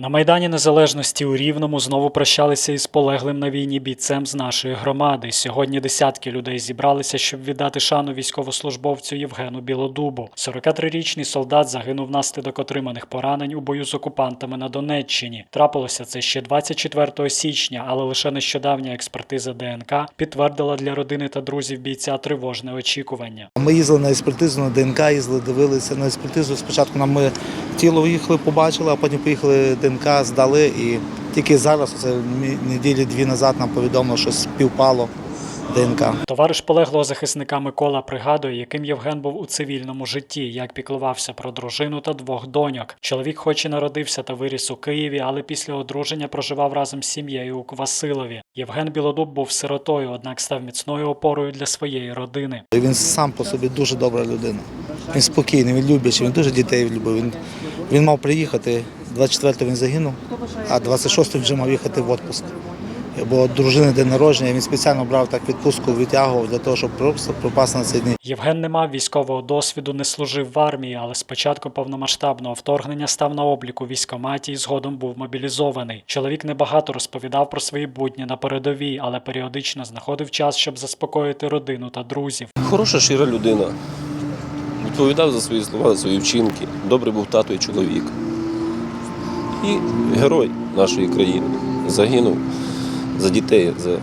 На Майдані Незалежності у Рівному знову прощалися із полеглим на війні бійцем з нашої громади. Сьогодні десятки людей зібралися, щоб віддати шану військовослужбовцю Євгену Білодубу. 43-річний солдат загинув внаслідок отриманих поранень у бою з окупантами на Донеччині. Трапилося це ще 24 січня, але лише нещодавня експертиза ДНК підтвердила для родини та друзів бійця тривожне очікування. Ми їздили на експертизу, на ДНК їздили, дивилися на експертизу. Спочатку нам ми тіло їхали, побачили, а потім поїхали здали. І тільки зараз, це неділі дві назад, нам повідомили, що співпало ДНК. Товариш полеглого захисника Микола пригадує, яким Євген був у цивільному житті, як піклувався про дружину та двох доньок. Чоловік, хоч і народився та виріс у Києві, але після одруження проживав разом з сім'єю у Квасилові. Євген Білодуб був сиротою, однак став міцною опорою для своєї родини. Він сам по собі дуже добра людина. Він спокійний, він любячий, він дуже дітей любив. Він, він мав приїхати, 24-го він загинув, а 26-го вже мав їхати в відпуск. Бо дружини день народження, він спеціально брав так відпустку, витягував для того, щоб просто пропасти на ці дні. Євген не мав військового досвіду, не служив в армії, але з початку повномасштабного вторгнення став на обліку військоматі і згодом був мобілізований. Чоловік небагато розповідав про свої будні на передовій, але періодично знаходив час, щоб заспокоїти родину та друзів. Хороша, щира людина. Відповідав за свої слова, за свої вчинки. Добрий був тато і чоловік. І герой нашої країни. Загинув за дітей, за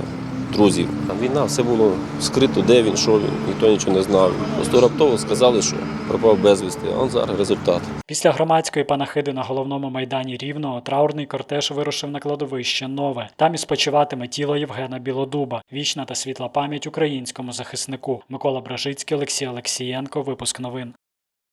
друзів. А війна все було скрито, де він, що він, ніхто нічого не знав. Просто раптово сказали, що пропав безвісти, а зараз результат. Після громадської панахиди на головному майдані Рівного траурний кортеж вирушив на кладовище Нове. Там і спочиватиме тіло Євгена Білодуба. Вічна та світла пам'ять українському захиснику. Микола Бражицький, Олексій Олексієнко. Випуск новин.